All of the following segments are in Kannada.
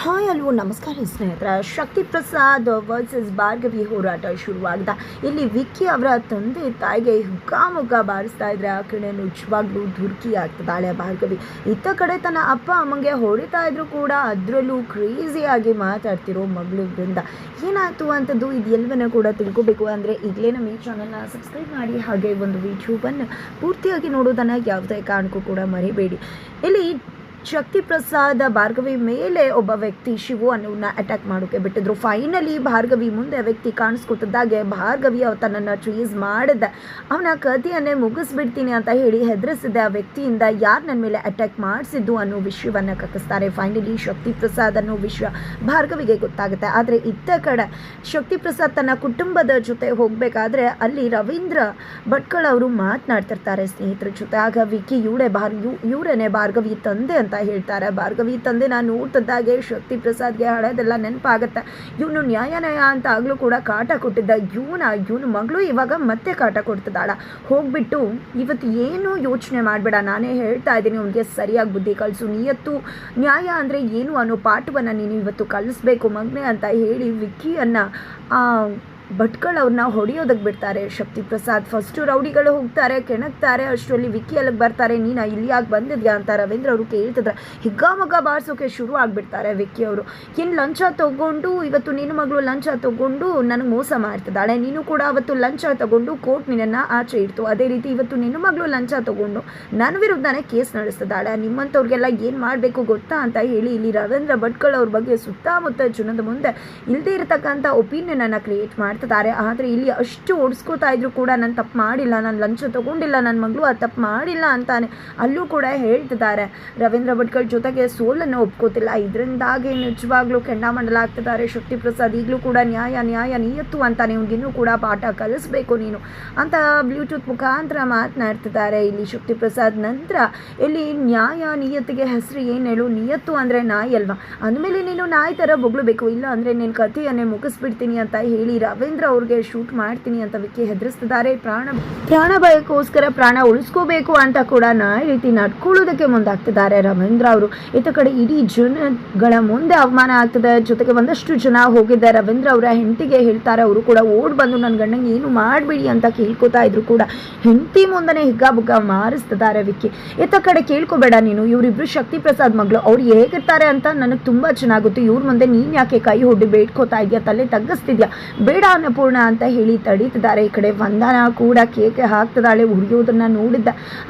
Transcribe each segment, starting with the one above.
ಹಾಯ್ ಅಲ್ವೋ ನಮಸ್ಕಾರ ಸ್ನೇಹಿತರ. ಶಕ್ತಿ ಪ್ರಸಾದ್ ವರ್ಸಸ್ ಭಾರ್ಗವಿ ಹೋರಾಟ ಶುರುವಾಗ್ದ. ಇಲ್ಲಿ ವಿಕ್ಕಿ ಅವರ ತಂದೆ ತಾಯಿಗೆ ಹುಗ್ಗಾಮುಗ್ಗ ಬಾರಿಸ್ತಾ ಇದ್ರೆ ಆ ಕಡೆ ನಿಜವಾಗ್ಲೂ ದುರ್ಕಿ ಆಗ್ತದಾಳೆ ಭಾರ್ಗವಿ. ಇತ್ತ ಕಡೆ ತನ್ನ ಅಪ್ಪ ಅಮ್ಮಂಗೆ ಹೊಡಿತಾ ಇದ್ರು ಕೂಡ ಅದರಲ್ಲೂ ಕ್ರೇಜಿಯಾಗಿ ಮಾತಾಡ್ತಿರೋ ಮಗಳು ಬೃಂದ ಏನಾಯ್ತು ಅಂತದ್ದು ಇದೆಲ್ಲವನ್ನ ಕೂಡ ತಿಳ್ಕೊಬೇಕು ಅಂದರೆ ಈಗಲೇ ನಮ್ಮ ಈ ಚಾನಲ್ನ ಸಬ್ಸ್ಕ್ರೈಬ್ ಮಾಡಿ. ಹಾಗೆ ಒಂದು ವಿಡಿಯೋವನ್ನು ಪೂರ್ತಿಯಾಗಿ ನೋಡೋದನ್ನು ಯಾವುದೇ ಕಾರಣಕ್ಕೂ ಕೂಡ ಮರಿಬೇಡಿ. ಇಲ್ಲಿ ಶಕ್ತಿ ಪ್ರಸಾದ ಭಾರ್ಗವಿ ಮೇಲೆ ಒಬ್ಬ ವ್ಯಕ್ತಿ ಶಿವು ಅನ್ನೋನ್ನ ಅಟ್ಯಾಕ್ ಮಾಡೋಕೆ ಬಿಟ್ಟಿದ್ರು. ಫೈನಲಿ ಭಾರ್ಗವಿ ಮುಂದೆ ವ್ಯಕ್ತಿ ಕಾಣಿಸ್ಕೊತಿದ್ದಾಗೆ ಭಾರ್ಗವಿ ಅವ ತನ್ನನ್ನು ಚೂಸ್ ಮಾಡಿದ. ಅವನ ಕಥೆಯನ್ನೇ ಮುಗಿಸ್ಬಿಡ್ತೀನಿ ಅಂತ ಹೇಳಿ ಹೆದರಿಸಿದ ಆ ವ್ಯಕ್ತಿಯಿಂದ ಯಾರು ನನ್ನ ಮೇಲೆ ಅಟ್ಯಾಕ್ ಮಾಡಿಸಿದ್ದು ಅನ್ನೋ ವಿಷಯವನ್ನು ಕಕ್ಕಿಸ್ತಾರೆ ಫೈನಲಿ ಶಕ್ತಿ ಪ್ರಸಾದ್ ಅನ್ನೋ ವಿಷಯ ಭಾರ್ಗವಿಗೆ ಗೊತ್ತಾಗುತ್ತೆ. ಆದರೆ ಇತ್ತ ಕಡೆ ಶಕ್ತಿ ಪ್ರಸಾದ್ ತನ್ನ ಕುಟುಂಬದ ಜೊತೆ ಹೋಗಬೇಕಾದ್ರೆ ಅಲ್ಲಿ ರವೀಂದ್ರ ಭಟ್ಕಳ ಅವರು ಮಾತನಾಡ್ತಿರ್ತಾರೆ ಸ್ನೇಹಿತರ ಜೊತೆ. ಆಗ ವಿಕಿ, ಇವಳೆ ಭಾರ್ ಇವರೇನೆ ಭಾರ್ಗವಿ ತಂದೆ ಅಂತ ಹೇಳ್ತಾರೆ. ಭಾರ್ಗವಿ, ತಂದೆ, ನಾನು ನೋಡ್ತಿದ್ದಾಗೆ ಶಕ್ತಿ ಪ್ರಸಾದ್ಗೆ ಹಳೆದೆಲ್ಲ ನೆನಪಾಗತ್ತೆ. ಇವನು ನ್ಯಾಯ ನ್ಯಾಯ ಅಂತ ಆಗಲೂ ಕೂಡ ಕಾಟ ಕೊಟ್ಟಿದ್ದ ಇವನ ಇವನ ಮಗಳು ಇವಾಗ ಮತ್ತೆ ಕಾಟ ಕೊಡ್ತಿದ್ದಾಳ. ಹೋಗ್ಬಿಟ್ಟು ಇವತ್ತು ಏನು ಯೋಚನೆ ಮಾಡಬೇಡ, ನಾನೇ ಹೇಳ್ತಾ ಇದ್ದೀನಿ. ಅವನಿಗೆ ಸರಿಯಾಗಿ ಬುದ್ಧಿ ಕಲಿಸು. ನಿಯತ್ತು ನ್ಯಾಯ ಅಂದರೆ ಏನು ಅನ್ನೋ ಪಾಠವನ್ನು ನೀನು ಇವತ್ತು ಕಲಿಸ್ಬೇಕು ಮಗನೇ ಅಂತ ಹೇಳಿ ವಿಕ್ಕಿಯನ್ನು ಭಟ್ಕಳ್ ಅವ್ರನ್ನ ಹೊಡೆಯೋದಕ್ಕೆ ಬಿಡ್ತಾರೆ. ಶಕ್ತಿ ಪ್ರಸಾದ್ ಫಸ್ಟು ರೌಡಿಗಳು ಹೋಗ್ತಾರೆ, ಕೆಣಕ್ತಾರೆ, ಅಷ್ಟರಲ್ಲಿ ವಿಕ್ಕಿ ಅಲ್ಲಿಗೆ ಬರ್ತಾರೆ. ನೀನು ಇಲ್ಲಿ ಬಂದಿದ್ಯಾ ಅಂತ ರವೀಂದ್ರ ಅವರು ಕೇಳ್ತಿದ್ರೆ. ಹಿಗ್ಗಾಮಗ್ಗ ಬಾರಿಸೋಕೆ ಶುರು ಆಗಿಬಿಡ್ತಾರೆ ವಿಕ್ಕಿ ಅವರು. ಇನ್ನು ಲಂಚ ತೊಗೊಂಡು, ಇವತ್ತು ನಿನ್ನ ಮಗಳು ಲಂಚ ತೊಗೊಂಡು ನನಗೆ ಮೋಸ ಮಾಡ್ತಿದ್ದಾಳೆ. ನೀನು ಕೂಡ ಅವತ್ತು ಲಂಚ ತಗೊಂಡು ಕೋರ್ಟ್ ನಿನ್ನನ್ನು ಆಚೆ ಇಡ್ತು. ಅದೇ ರೀತಿ ಇವತ್ತು ನಿನ್ನ ಮಗಳು ಲಂಚ ತಗೊಂಡು ನನ್ನ ವಿರುದ್ಧನೇ ಕೇಸ್ ನಡೆಸ್ತಿದ್ದಾಳೆ. ನಿಮ್ಮಂಥವ್ರಿಗೆಲ್ಲ ಏನು ಮಾಡಬೇಕು ಗೊತ್ತಾ ಅಂತ ಹೇಳಿ ಇಲ್ಲಿ ರವೀಂದ್ರ ಭಟ್ಕಳ್ ಅವ್ರ ಬಗ್ಗೆ ಸುತ್ತಮುತ್ತ ಜನದ ಮುಂದೆ ಇಲ್ಲದೇ ಇರತಕ್ಕಂಥ ಒಪಿನಿಯನನ್ನು ಕ್ರಿಯೇಟ್ ಮಾಡ್ತಿದ್ದಾರೆ. ಆದರೆ ಇಲ್ಲಿ ಅಷ್ಟು ಓಡಿಸ್ಕೋತಾ ಇದ್ರು ಕೂಡ ನಾನು ತಪ್ಪು ಮಾಡಿಲ್ಲ, ನಾನು ಲಂಚ ತಗೊಂಡಿಲ್ಲ ನನ್ನ ಮಗಳು ಆ ತಪ್ಪು ಮಾಡಿಲ್ಲ ಅಂತಾನೆ ಅಲ್ಲೂ ಕೂಡ ಹೇಳ್ತಿದ್ದಾರೆ. ರವೀಂದ್ರ ಭಟ್ಕರ್ ಜೊತೆಗೆ ಸೋಲನ್ನು ಒಪ್ಕೋತಿಲ್ಲ. ಇದರಿಂದಾಗಿ ನಿಜವಾಗ್ಲೂ ಕೆಂಡಾಮಂಡಲ ಆಗ್ತಿದ್ದಾರೆ. ಶಕ್ತಿ ಪ್ರಸಾದ್ ಈಗಲೂ ಕೂಡ ನ್ಯಾಯ ನ್ಯಾಯ ನಿಯತ್ತು ಅಂತಾನೆ ಅವ್ನಿಗಿನ್ನೂ ಕೂಡ ಪಾಠ ಕಲಿಸ್ಬೇಕು ನೀನು ಅಂತ ಬ್ಲೂಟೂತ್ ಮುಖಾಂತರ ಮಾತನಾಡ್ತಿದ್ದಾರೆ. ಇಲ್ಲಿ ಶಕ್ತಿ ಪ್ರಸಾದ್ ನಂತರ ಇಲ್ಲಿ ನ್ಯಾಯ, ನಿಯತ್ತಿಗೆ ಹೆಸರು ಏನು ಹೇಳು? ನಿಯತ್ತು ಅಂದರೆ ನಾಯಿ ಅಲ್ವಾ? ಅಂದಮೇಲೆ ನೀನು ನಾಯಿ ಥರ ಬೊಗಳಬೇಕು ಇಲ್ಲ ಅಂದರೆ ನಿನ್ನ ಕಥೆಯನ್ನೇ ಮುಗಿಸ್ಬಿಡ್ತೀನಿ ಅಂತ ಹೇಳಿ ರವೀಂದ್ರ ಅವ್ರಿಗೆ ಶೂಟ್ ಮಾಡ್ತೀನಿ ಅಂತ ವಿಕ್ಕಿ ಹೆದರಿಸ್ತಿದ್ದಾರೆ. ಪ್ರಾಣ ಪ್ರಾಣ ಭಯಕ್ಕೋಸ್ಕರ ಪ್ರಾಣ ಉಳಿಸ್ಕೋಬೇಕು ಅಂತ ಕೂಡ ನಾಯಿ ರೀತಿ ನಡ್ಕೊಳ್ಳೋದಕ್ಕೆ ಮುಂದಾಗ್ತಿದ್ದಾರೆ ರವೀಂದ್ರ ಅವರು. ಇತ್ತ ಕಡೆ ಇಡೀ ಜನಗಳ ಮುಂದೆ ಅವಮಾನ ಆಗ್ತದೆ. ಜೊತೆಗೆ ಒಂದಷ್ಟು ಜನ ಹೋಗಿದ್ದ ರವೀಂದ್ರ ಅವರ ಹೆಂಡತಿಗೆ ಹೇಳ್ತಾರೆ, ಅವರು ಕೂಡ ಓಡ್ ಬಂದು ನನ್ನ ಗಂಡಂಗೆ ಏನು ಮಾಡಬೇಡಿ ಅಂತ ಕೇಳ್ಕೊತಾ ಇದ್ರು ಕೂಡ ಹೆಂಡತಿ ಮುಂದನೆ ಹಿಗ್ಗಾಬುಗ್ಗ ಮಾರಿಸ್ತಿದ್ದಾರೆ ವಿಕ್ಕಿ. ಇತ್ತ ಕಡೆ ಕೇಳ್ಕೊಬೇಡ ನೀನು. ಇವರಿಬ್ರು ಶಕ್ತಿ ಪ್ರಸಾದ್ ಮಗಳು, ಅವ್ರು ಹೇಗಿರ್ತಾರೆ ಅಂತ ನನಗೆ ತುಂಬಾ ಚೆನ್ನಾಗುತ್ತೆ ಗೊತ್ತು. ಇವ್ರ ಮುಂದೆ ನೀನ್ ಯಾಕೆ ಕೈ ಹೊಡ್ಡಿ ಬೇಡ್ಕೋತಾ ಇದೆಯಾ? ತಲೆ ತಗ್ಗಿಸ್ತಿದ್ಯಾ? ಬೇಡ ಅನ್ನಪೂರ್ಣ ಅಂತ ಹೇಳಿ ತಡೀತಿದ್ದಾರೆ. ಈ ಕಡೆ ವಂದನ ಕೂಡ ಕೇಕೆ ಹಾಕ್ತಿದ್ದಾಳೆ ಉರಿಯೋದನ್ನ ನೋಡಿದ್ದ.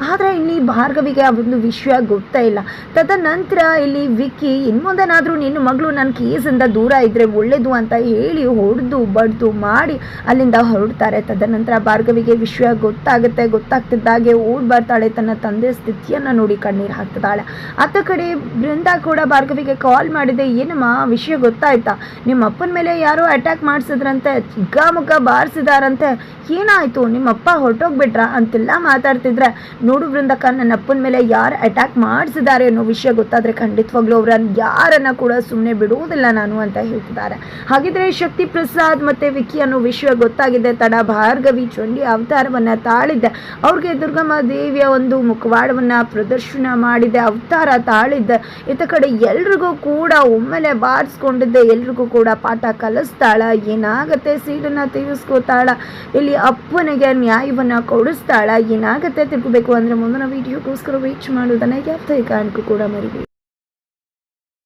ಆದರೆ ಇಲ್ಲಿ ಭಾರ್ಗವಿಗೆ ಆ ಒಂದು ವಿಷಯ ಗೊತ್ತಾ ಇಲ್ಲ. ತದನಂತರ ಇಲ್ಲಿ ವಿಕ್ಕಿ, ಇನ್ಮುಂದನಾದರೂ ನಿನ್ನ ಮಗಳು ನನ್ನ ಕೇಸಿಂದ ದೂರ ಇದ್ರೆ ಒಳ್ಳೇದು ಅಂತ ಹೇಳಿ ಹೊಡೆದು ಬಡ್ದು ಮಾಡಿ ಅಲ್ಲಿಂದ ಹೊರಡ್ತಾರೆ. ತದನಂತರ ಭಾರ್ಗವಿಗೆ ವಿಷಯ ಗೊತ್ತಾಗುತ್ತೆ. ಗೊತ್ತಾಗ್ತಿದ್ದಾಗೆ ಓಡ್ ಬರ್ತಾಳೆ. ತನ್ನ ತಂದೆ ಸ್ಥಿತಿಯನ್ನು ನೋಡಿ ಕಣ್ಣೀರು ಹಾಕ್ತಿದ್ದಾಳೆ. ಅತ್ತ ಕಡೆ ಬೃಂದ ಕೂಡ ಭಾರ್ಗವಿಗೆ ಕಾಲ್ ಮಾಡಿದೆ, ಏನಮ್ಮ, ವಿಷಯ ಗೊತ್ತಾಯ್ತಾ? ನಿಮ್ಮ ಅಪ್ಪನ ಮೇಲೆ ಯಾರೋ ಅಟ್ಯಾಕ್ ಮಾಡಿಸಿದ್ರಂತೆ. ಹಿಗ್ಗಾಮುಗ್ಗ ಬಾರಿಸಿದಾರಂತೆ. ಏನಾಯ್ತು? ನಿಮ್ಮಪ್ಪ ಹೊರಟೋಗ್ಬಿಟ್ರಾ ಅಂತೆಲ್ಲ ಮಾತಾಡ್ತಿದ್ರೆ. ನೋಡು ಬೃಂದಕ್ಕ ನನ್ನ ಅಪ್ಪನ ಮೇಲೆ ಯಾರು ಅಟ್ಯಾಕ್ ಮಾಡಿಸಿದ್ದಾರೆ ಅನ್ನೋ ವಿಷಯ ಗೊತ್ತಾದ್ರೆ ಖಂಡಿತವಾಗ್ಲೂ ಅವ್ರನ್ನ ಯಾರನ್ನ ಕೂಡ ಸುಮ್ಮನೆ ಬಿಡುವುದಿಲ್ಲ ನಾನು ಅಂತ ಹೇಳ್ತಿದ್ದಾರೆ. ಹಾಗಿದ್ರೆ ಶಕ್ತಿ ಪ್ರಸಾದ್ ಮತ್ತೆ ವಿಕ್ಕಿ ಅನ್ನೋ ವಿಷಯ ಗೊತ್ತಾಗಿದೆ. ತಡ ಭಾರ್ಗವಿ ಚೊಂಡಿ ಅವತಾರವನ್ನ ತಾಳಿದ್ದೆ. ಅವ್ರಿಗೆ ದುರ್ಗಮ್ಮ ದೇವಿಯ ಒಂದು ಮುಖವಾಡವನ್ನ ಪ್ರದರ್ಶನ ಮಾಡಿದ್ದೆ ಅವತಾರ ತಾಳಿದ್ದೆ. ಇತ ಕಡೆ ಎಲ್ರಿಗೂ ಕೂಡ ಒಮ್ಮೆಲೆ ಬಾರಿಸ್ಕೊಂಡಿದ್ದೆ. ಎಲ್ರಿಗೂ ಕೂಡ ಪಾಠ ಕಲಿಸ್ತಾಳ. ಏನಾಗತ್ತೆ ಸೀಟನ್ನ ತೀರಿಸ್ಕೋತಾಳ ಇಲ್ಲಿ ಅಪ್ಪನಿಗೆ ನ್ಯಾಯವನ್ನ ಕೊಡಿಸ್ತಾಳ. ಏನಾಗುತ್ತೆ ತಿಳ್ಕೊಬೇಕು ಅಂದ್ರೆ ಮುಂದಿನ ವೀಡಿಯೋಗೋಸ್ಕರ ವೀಚ್ ಮಾಡೋದನ್ನ ಯಾವುದೇ ಕಾರಣಕ್ಕೂ ಕೂಡ ಮರಿಬೇಡಿ.